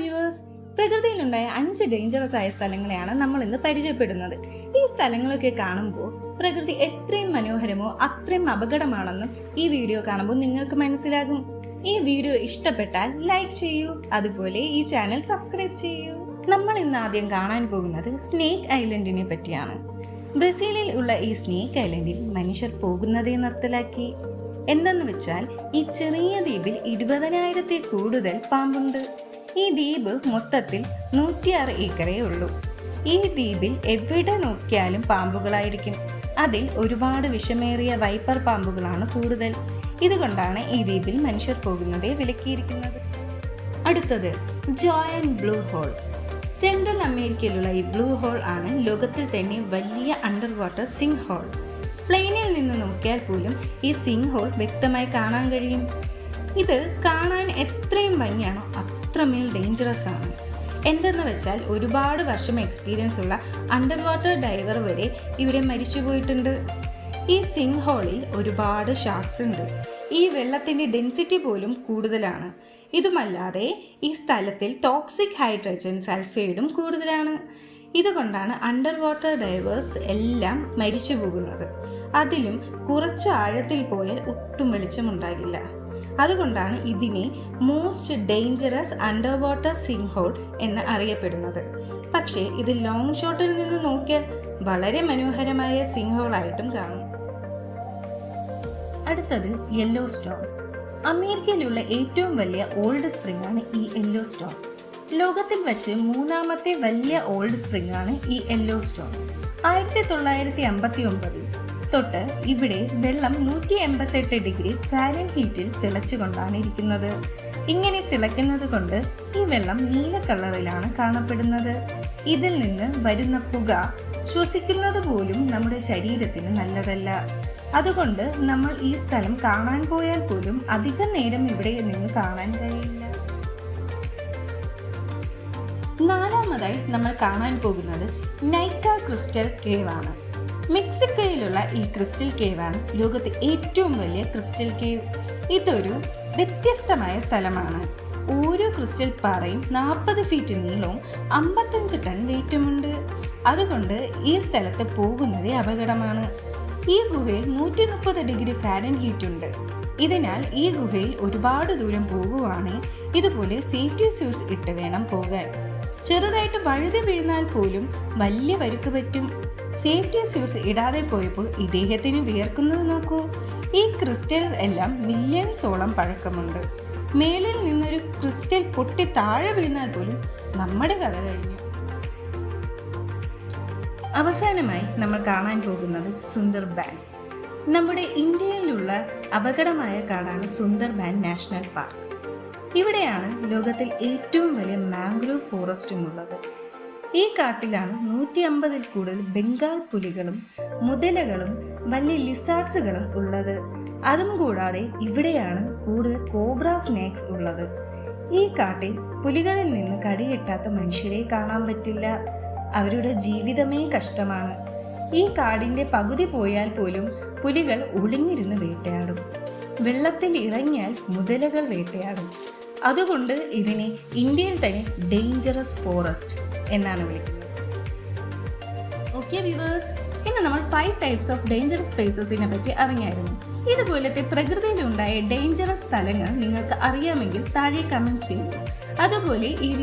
Viewers പ്രകൃതിയിലുണ്ടായ അഞ്ച് dangerous ആയ സ്ഥലങ്ങളെയാണ് നമ്മൾ ഇന്ന് പരിചയപ്പെടുന്നത്. ഈ സ്ഥലങ്ങളൊക്കെ കാണുമ്പോൾ പ്രകൃതി എത്രയും മനോഹരമോ അത്രയും അപകടമാണെന്നും ഈ വീഡിയോ കാണുമ്പോൾ നിങ്ങൾക്ക് മനസ്സിലാകും. ഈ വീഡിയോ ഇഷ്ടപ്പെട്ടാൽ ലൈക്ക് ചെയ്യൂ. അതുപോലെ ഈ ചാനൽ സബ്സ്ക്രൈബ് ചെയ്യൂ. നമ്മൾ ഇന്ന് ആദ്യം കാണാൻ പോകുന്നത് സ്നേക്ക് ഐലൻഡിനെ പറ്റിയാണ്. ബ്രസീലിൽ ഉള്ള ഈ സ്നേക്ക് ഐലൻഡിൽ മനുഷ്യർ പോകുന്നതേ നിർത്തലാക്കി. എന്തെന്ന് വെച്ചാൽ ഈ ചെറിയ ദ്വീപിൽ ഇരുപതിനായിരത്തിൽ കൂടുതൽ പാമ്പുണ്ട്. ഈ ദ്വീപ് മൊത്തത്തിൽ നൂറ്റിയാറ് ഏക്കറേ ഉള്ളൂ. ഈ ദ്വീപിൽ എവിടെ നോക്കിയാലും പാമ്പുകളായിരിക്കും. അതിൽ ഒരുപാട് വിഷമേറിയ വൈപ്പർ പാമ്പുകളാണ് കൂടുതൽ. ഇതുകൊണ്ടാണ് ഈ ദ്വീപിൽ മനുഷ്യർ പോകുന്നതേ വിലക്കിയിരിക്കുന്നത്. അടുത്തത് ജോയൻ ബ്ലൂ ഹോൾ സെൻട്രൽ അമേരിക്കയിലുള്ള ഈ ബ്ലൂ ഹോൾ ആണ് ലോകത്തിൽ തന്നെ വലിയ അണ്ടർ വാട്ടർ സിംഗ് ഹോൾ പ്ലെയിനിൽ നിന്ന് നോക്കിയാൽ പോലും ഈ സിങ് ഹോൾ വ്യക്തമായി കാണാൻ കഴിയും. ഇത് കാണാൻ എത്രയും ഭംഗിയാണോ. അത്രമേൽ ഡേഞ്ചറസ് ആണ്. എന്തെന്ന് വെച്ചാൽ ഒരുപാട് വർഷം എക്സ്പീരിയൻസ് ഉള്ള അണ്ടർ വാട്ടർ ഡൈവർ വരെ ഇവിടെ മരിച്ചു പോയിട്ടുണ്ട്. ഈ സിങ് ഹോളിൽ ഒരുപാട് ഷാർക്സ് ഉണ്ട്. ഈ വെള്ളത്തിന്റെ ഡെൻസിറ്റി പോലും കൂടുതലാണ്. ഇതുമല്ലാതെ ഈ സ്ഥലത്തിൽ ടോക്സിക് ഹൈഡ്രജൻ സൾഫൈഡും കൂടുതലാണ്. ഇതുകൊണ്ടാണ് അണ്ടർ വാട്ടർ ഡൈവേഴ്സ് എല്ലാം മരിച്ചു പോകുന്നത്. അതിലും കുറച്ച് ആഴത്തിൽ പോയാൽ ഒട്ടും വെളിച്ചമുണ്ടാകില്ല. അതുകൊണ്ടാണ് ഇതിനെ most dangerous under water sinkhole എന്ന് അറിയപ്പെടുന്നത്. പക്ഷേ ഇത് ലോങ് ഷോട്ടിൽ നിന്ന് നോക്കിയാൽ വളരെ മനോഹരമായ സിങ്ക് ഹോൾ ആയിട്ടും കാണും. അടുത്തത് യെല്ലോ സ്റ്റോൺ അമേരിക്കയിലുള്ള ഏറ്റവും വലിയ ഓൾഡ് സ്പ്രിംഗ് ആണ് ഈ യെല്ലോ സ്റ്റോൺ ലോകത്തിൽ വെച്ച് മൂന്നാമത്തെ വലിയ ഓൾഡ് സ്പ്രിംഗ് ആണ് ഈ യെല്ലോ സ്റ്റോൺ ആയിരത്തി തൊള്ളായിരത്തി അമ്പത്തി ഒമ്പതിൽ തൊട്ട് ഇവിടെ വെള്ളം നൂറ്റി എൺപത്തെട്ട് ഡിഗ്രി ഫാരൻ ഹീറ്റിൽ തിളച്ചുകൊണ്ടാണ് ഇരിക്കുന്നത്. ഇങ്ങനെ തിളയ്ക്കുന്നത് കൊണ്ട് ഈ വെള്ളം നീല കളറിലാണ് കാണപ്പെടുന്നത്. ഇതിൽ നിന്ന് വരുന്ന പുക ശ്വസിക്കുന്നത് പോലും നമ്മുടെ ശരീരത്തിന് നല്ലതല്ല. അതുകൊണ്ട് നമ്മൾ ഈ സ്ഥലം കാണാൻ പോയാൽ പോലും അധികം നേരം ഇവിടെ നിന്ന് കാണാൻ കഴിയില്ല. നാലാമതായി നമ്മൾ കാണാൻ പോകുന്നത് നൈക്ക ക്രിസ്റ്റൽ കേവ് ആണ്. മെക്സിക്കോയിലുള്ള ഈ ക്രിസ്റ്റൽ കേവ് ആണ് ലോകത്തെ ഏറ്റവും വലിയ ക്രിസ്റ്റൽ കേവ്. ഇതൊരു വ്യത്യസ്തമായ സ്ഥലമാണ്. ഓരോ ക്രിസ്റ്റൽ പാറയും നാൽപ്പത് ഫീറ്റ് നീളവും അമ്പത്തഞ്ച് ടൺ വെയിറ്റുമുണ്ട്. അതുകൊണ്ട് ഈ സ്ഥലത്ത് പോകുന്നത് അപകടമാണ്. ഈ ഗുഹയിൽ നൂറ്റി മുപ്പത് ഡിഗ്രി ഫാരൻ ഹീറ്റ് ഉണ്ട്. ഇതിനാൽ ഈ ഗുഹയിൽ ഒരുപാട് ദൂരം പോകുവാണെങ്കിൽ ഇതുപോലെ സേഫ്റ്റി സ്യൂട്ട്സ് ഇട്ട് വേണം പോകാൻ. ചെറുതായിട്ട് വഴുതി വീഴുന്നാൽ പോലും വലിയ പരുക്ക് പറ്റും. സേഫ്റ്റി സ്യൂട്ട്സ് ഇടാതെ പോയപ്പോൾ ഇദ്ദേഹത്തിന് വിയർക്കുന്നത് നോക്കൂ. ഈ ക്രിസ്റ്റൽസ് എല്ലാം മില്യൺസോളം പഴക്കമുണ്ട്. മേലിൽ നിന്നൊരു ക്രിസ്റ്റൽ പൊട്ടി താഴെ വീണാൽ പോലും നമ്മുടെ കഥ കഴിഞ്ഞു. അവസാനമായി നമ്മൾ കാണാൻ പോകുന്നത് സുന്ദർ ബാൻ. നമ്മുടെ ഇന്ത്യയിലുള്ള അപകടമായ കാടാണ് സുന്ദർ ബാൻ നാഷണൽ പാർക്ക്. ഇവിടെയാണ് ലോകത്തിൽ ഏറ്റവും വലിയ മാംഗ്രൂവ് ഫോറസ്റ്റും ഉള്ളത്. ഈ കാട്ടിലാണ് നൂറ്റി അമ്പതിൽ കൂടുതൽ ബംഗാൾ പുലികളും മുതലകളും വലിയ ലിസാർട്സുകളും ഉള്ളത്. അതും കൂടാതെ ഇവിടെയാണ് കൂടുതൽ കോബ്ര സ്നേക്സ് ഉള്ളത്. ഈ കാട്ടിൽ പുലികളിൽ നിന്ന് കടികിട്ടാത്ത മനുഷ്യരെ കാണാൻ പറ്റില്ല. അവരുടെ ജീവിതമേ കഷ്ടമാണ്. ഈ കാടിന്റെ പകുതി പോയാൽ പോലും പുലികൾ ഒളിഞ്ഞിരുന്ന് വേട്ടയാടും. വെള്ളത്തിൽ ഇറങ്ങിയാൽ മുതലകൾ വേട്ടയാടും. അതുകൊണ്ട് ഇതിനെ ഇന്ത്യയിൽ തന്നെ ഡേഞ്ചറസ് ഫോറസ്റ്റ് എന്നാണ് വിളിക്കുന്നത്. ഓക്കെ വ്യൂവേഴ്സ് ഇന്ന് നമ്മൾ ഫൈവ് ടൈപ്സ് ഓഫ് ഡേഞ്ചറസ് പ്ലേസസിനെ പറ്റി അറിഞ്ഞായിരുന്നു. ഇതുപോലത്തെ പ്രകൃതിയിലുണ്ടായ ഡേഞ്ചറസ് സ്ഥലങ്ങൾ നിങ്ങൾക്ക് അറിയാമെങ്കിൽ താഴെ കമന്റ് ചെയ്യുക. അതുപോലെ ഈ